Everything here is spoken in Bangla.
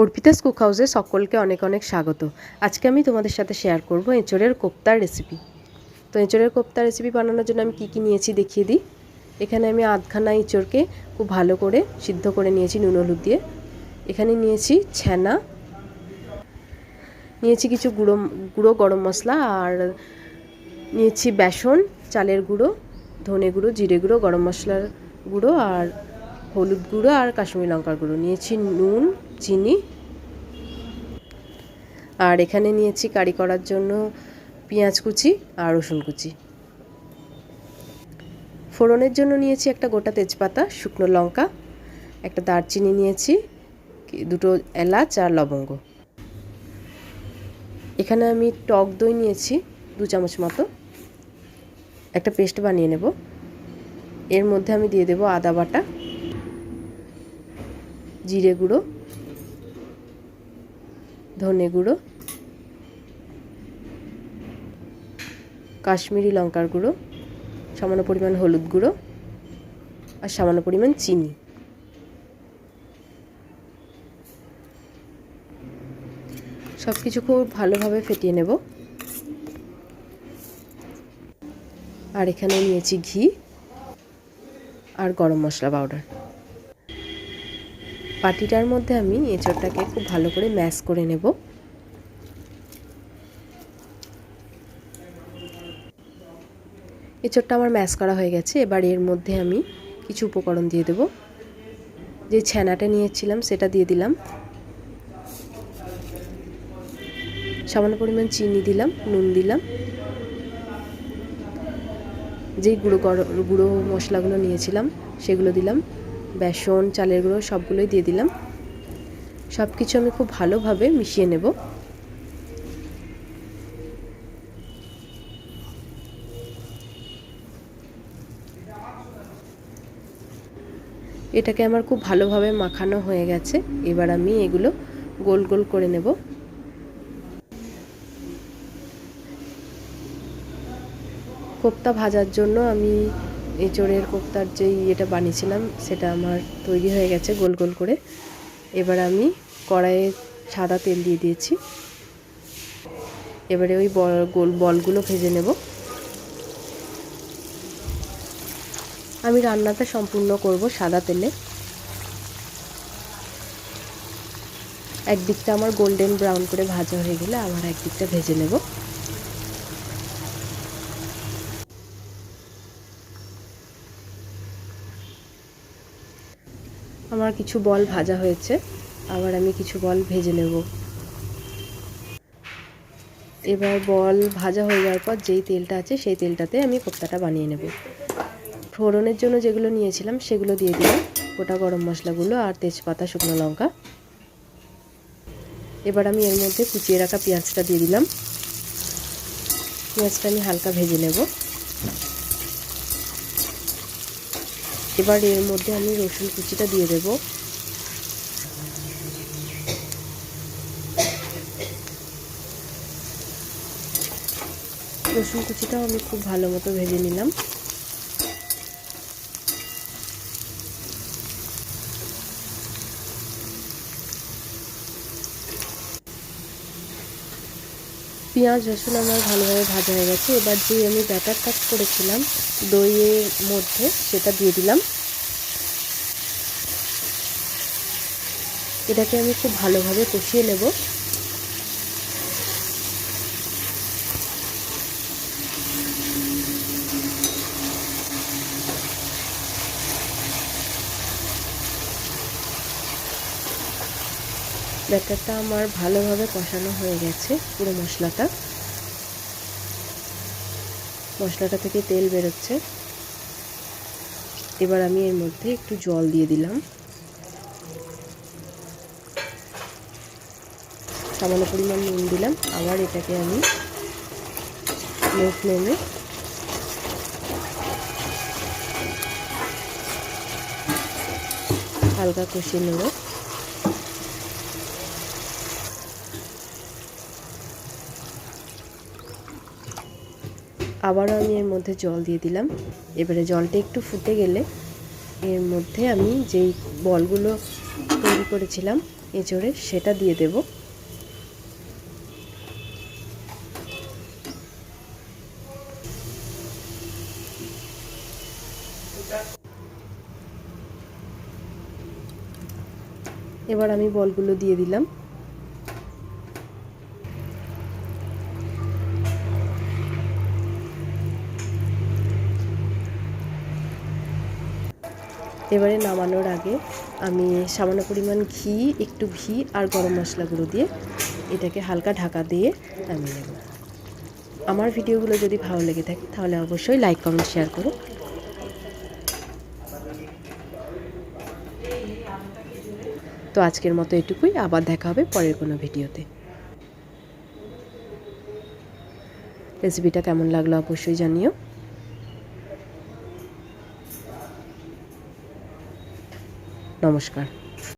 অর্পিতাস কুক হাউসে সকলকে অনেক অনেক স্বাগত। আজকে আমি তোমাদের সাথে শেয়ার করব এঁচড়ের কোপ্তার রেসিপি তো এঁচড়ের কোপ্তার রেসিপি বানানোর জন্য আমি কী কী নিয়েছি দেখিয়ে দিই। এখানে আমি আধখানা এঁচড়কে খুব ভালো করে সিদ্ধ করে নিয়েছি নুন, হলুদ দিয়ে। এখানে নিয়েছি ছ্যানা নিয়েছি কিছু গুঁড়ো গুঁড়ো গরম মশলা আর নিয়েছি বেসন, চালের গুঁড়ো, ধনে গুঁড়ো, জিরে গুঁড়ো, গরম মশলার গুঁড়ো আর হলুদ গুঁড়ো আর কাশ্মীরি লঙ্কার গুঁড়ো। নিয়েছি নুন চিনি। আর এখানে নিয়েছি কারি করার জন্য পেঁয়াজ কুচি আর রসুন কুচি। ফোড়নের জন্য নিয়েছি একটা গোটা তেজপাতা, শুকনো লঙ্কা, একটা দারচিনি নিয়েছি, দুটো এলাচ আর লবঙ্গ। এখানে আমি টক দই নিয়েছি দু চামচ মতো। একটা পেস্ট বানিয়ে নেব। এর মধ্যে আমি দিয়ে দেব আদা বাটা, জিরে গুঁড়ো ধনে গুঁড়ো, কাশ্মীরি লঙ্কার গুঁড়ো, সামান্য পরিমাণ হলুদ গুঁড়ো আর সামান্য পরিমাণ চিনি। সব কিছু খুব ভালোভাবে ফেটিয়ে নেব। আর এখানে নিয়েছি ঘি আর গরম মশলা পাউডার। পাটিটার মধ্যে আমি এঁচড়টাকে খুব ভালো করে ম্যাশ করে নেব। এঁচড়টা আমার ম্যাশ করা হয়ে গেছে। এবার এর মধ্যে আমি কিছু উপকরণ দিয়ে দেব। যে ছানাটা নিয়েছিলাম সেটা দিয়ে দিলাম। সামান্য পরিমাণ চিনি দিলাম, নুন দিলাম। যেই গুঁড়ো গুঁড়ো মশলাগুলো নিয়েছিলাম সেগুলো দিলাম। বেসন, চালের গুঁড়ো সবগুলোই দিয়ে দিলাম। সব কিছু আমি খুব ভালোভাবে মিশিয়ে নেব। এটাকে আমার খুব ভালোভাবে মাখানো হয়ে গেছে। এবার আমি এগুলো গোল গোল করে নেব। কোপ্তা ভাজার জন্য আমি এঁচড়ের কোপ্তার যে ইয়েটা বানিয়েছিলাম, সেটা আমার তৈরি হয়ে গেছে গোল গোল করে। এবার আমি কড়াইয়ে সাদা তেল দিয়ে দিয়েছি। এবারে ওই বল, গোল বলগুলো ভেজে নেব। আমি রান্নাটা সম্পূর্ণ করব সাদা তেলে। একদিকটা আমার গোল্ডেন ব্রাউন করে ভাজা হয়ে গেলে আবার একদিকটা ভেজে নেব। আমার কিছু বল ভাজা হয়েছে, আবার আমি কিছু বল ভেজে নেব। এবার বল ভাজা হয়ে যাওয়ার পর যেই তেলটা আছে, সেই তেলটাতে আমি কোপ্তাটা বানিয়ে নেব। ফোড়নের জন্য যেগুলো নিয়েছিলাম, সেগুলো দিয়ে দিলাম, গোটা গরম মশলাগুলো আর তেজপাতা, শুকনো লঙ্কা। এবার আমি এর মধ্যে কুচিয়ে রাখা পেঁয়াজটা দিয়ে দিলাম। পেঁয়াজটা আমি হালকা ভেজে নেব। এবার এর মধ্যে আমি রসুন কুচিটা দিয়ে দেব। রসুন কুচিটাও আমি খুব ভালো মতো ভেজে নিলাম। পেঁয়াজ, রসুন আমার ভালোভাবে ভাজা হয়ে গেছে। এবার যে আমি ব্যাটার কাজ করেছিলাম দইয়ের মধ্যে, সেটা দিয়ে দিলাম। এটাকে আমি খুব ভালোভাবে কষিয়ে নেব। ব্যাটারটা আমার ভালোভাবে কষানো হয়ে গেছে, পুরো মশলাটা। মশলাটা থেকে তেল বেরোচ্ছে। এবার আমি এর মধ্যে একটু জল দিয়ে দিলাম। সামান্য পরিমাণ নুন দিলাম। আবার এটাকে আমি লো ফ্লেমে হালকা কষিয়ে নেব। আবারও আমি এর মধ্যে জল দিয়ে দিলাম। এবারে জলটা একটু ফুটে গেলে এর মধ্যে আমি যেই বলগুলো তৈরি করেছিলাম, এঁচড়ে সেটা দিয়ে দেব। এবার আমি বলগুলো দিয়ে দিলাম। এবারে নামানোর আগে আমি সামান্য পরিমাণ ঘি, একটু ঘি আর গরম মশলা গুঁড়ো দিয়ে এটাকে হালকা ঢাকা দিয়ে নামিয়ে নেব। আমার ভিডিওগুলো যদি ভালো লেগে থাকে তাহলে অবশ্যই লাইক, কমেন্ট, শেয়ার করো। তো আজকের মতো এটুকুই, আবার দেখা হবে পরের কোনো ভিডিওতে। রেসিপিটা কেমন লাগল অবশ্যই জানিও। নমস্কার।